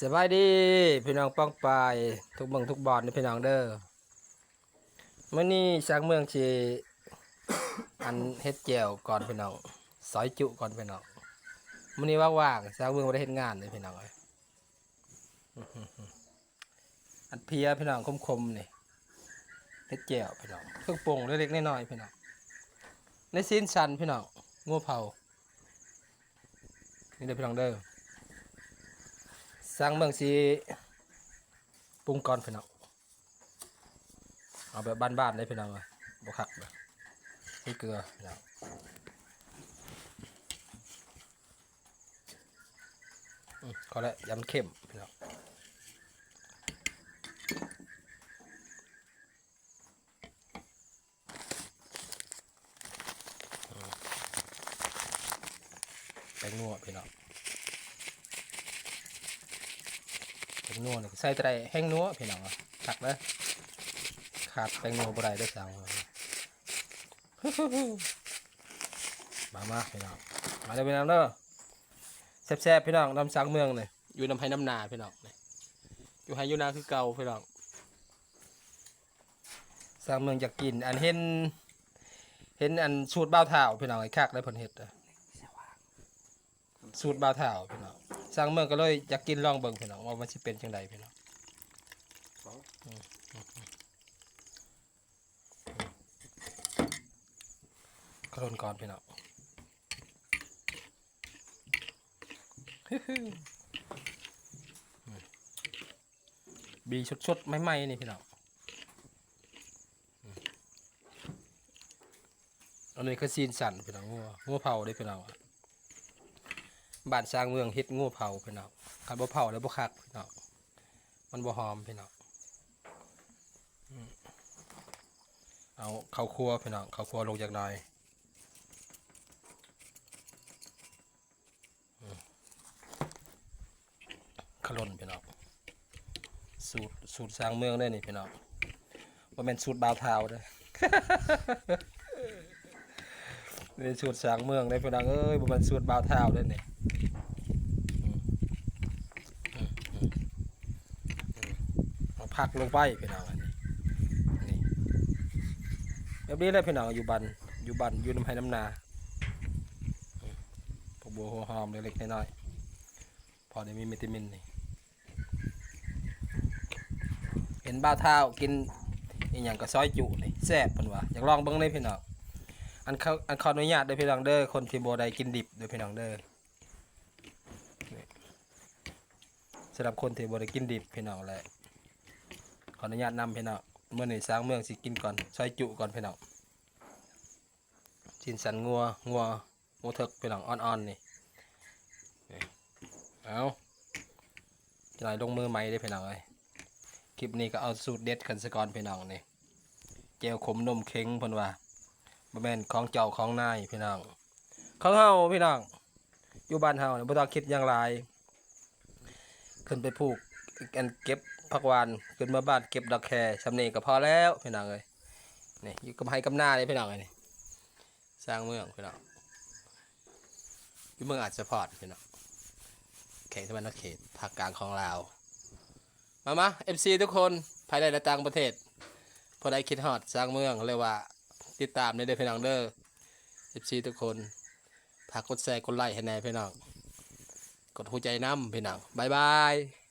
สบายดีพี่น้องป้องปายทุกเมืองทุกบอนนี่พี่น้องเด้อเมื่อนี้ช้างเมืองชีอันเฮ็ดแจวก่อนพี่น้องซอยจุก่อนพี่น้องเมื่อนี้ว่างๆช้างเมืองบ่ได้เฮ็ดงานเลยพี่น้องเอ้ยอันเพียพี่น้องคมๆนี่เฮ็ดแจวพี่น้องเครื่องปรุงเล็กๆน้อยๆพี่น้องในซีนชันพี่น้องงัวเผานี่เด้อพี่น้องเด้อ สร้างเมืองสีปรุงก่อนพี่น้องเอาแบบบ้านๆเลยพี่น้องเลยบวคักเลยเกลือพี่น้องอืมก็แล้วยำเข้มพี่น้องแป้งนัวพี่น้อง แป้งนัวนี่ใส่แต่แห้งนัวพี่น้องถักเลยขาดแป้งนัวบ่ได้เด้สาวมามาพี่น้องมาเด้อพี่น้องเด้อแซ่บๆพี่น้องน้ำสังเมืองนี่อยู่น้ำไห้น้ำนาพี่น้องอยู่ไห้อยู่นาคือเก่าพี่น้องสร้างเมืองอยากกินอันเห็นเห็นอันสูตรบ้าวเท้าพี่น้องไอ้คักได้ผลเห็ดอะ สูตรบาเท้าพี่น้องสร้างเมืองก็เลยอยากกินลองเบิ่งพี่น้องว่ามันสิเป็นจังไดพี่น้องกระโดนก่อนพี่น้องบีชดๆใหม่ๆนี่พี่น้องอันนี้คือซีนสั่นพี่น้องงัวงัวเผาได้พี่น้อง บ้านสร้างเมืองเฮ็ดงูเผาพี่น้องคันบ่เผาแล้วบ่คักพี่น้องมันบ่หอมพี่น้องเอาข้าวคั่วพี่น้องข้าวคั่วลงจากหน่อยขล่นพี่น้องสูตรสูตรสร้างเมืองได้อนี่พี่น้องบ่แม่นสูตรบาวเทาเด้อ นี่สูตรสางเมืองได้อพี่น้องเอ้ยม่นสูตรบาวเท้าเด้อนี่เอาผักลงไปพี่น้องอันนี้นี่แบบนี้เลยพี่น้องอยู่บันอยู่บันอยู่น้ำไห้น้ำนาพวกบัวหัวหอมเล็กๆน้อยๆพอได้มีวิตามินนี่เห็นบ้าวเท้ากินอีหยังก็ซอยจุนี่แซ่บเพิ่นว่าอยากลองเบิ่งเลยพี่น้อง อันเขาอันขออนุญาตเด้อพี่น้องเด้อคนที่บ่ได้กินดิบเด้อพี่น้องเด้อนี่สำหรับคนที่บ่ได้กินดิบพี่น้องแหละขออนุญาตนำพี่น้องเมื่อหนึ่งสร้างเมืองสิกินก่อนซอยจุก่อนพี่น้องชินสันงัวงัวงัวเถิกพี่น้องอ่อนๆนี่นี่เอาจะไหนลงมือใหม่ได้อพี่น้องเอ้ยคลิปนี้ก็เอาสูตรเด็ดกันสก่อนพี่น้องนี่เจลขมนมเค็งเพิ่นว่า บ่แม่นของเจ้าของนายพี่น้องของเฮาพี่น้องอยู่บ้านเฮาเนี่ยบ่ต้องคิดอย่างไรขึ้นไปผูกกันเก็บพักหวานขึ้นมาบ้านเก็บดอกแครสำเนีก็พอแล้วพี่น้องเลยนี่อยู่กับไฮกับหน้าเลยพี่น้องเลยนี่สร้างเมืองพี่น้องอยู่เมืองอาจจะพอดพี่น้องเขตตะวันเขตภาคกลางของลาวมามาเอฟซีทุกคนภายในและต่างประเทศพอได้คิดฮอดสร้างเมืองเรียกว่า ติดตามในเด้อพี่น้องเด้อเอฟซีทุกคนฝากกดแชร์กดไลค์ให้แน่พี่น้อง กดหัวใจน้ำพี่น้องบายบาย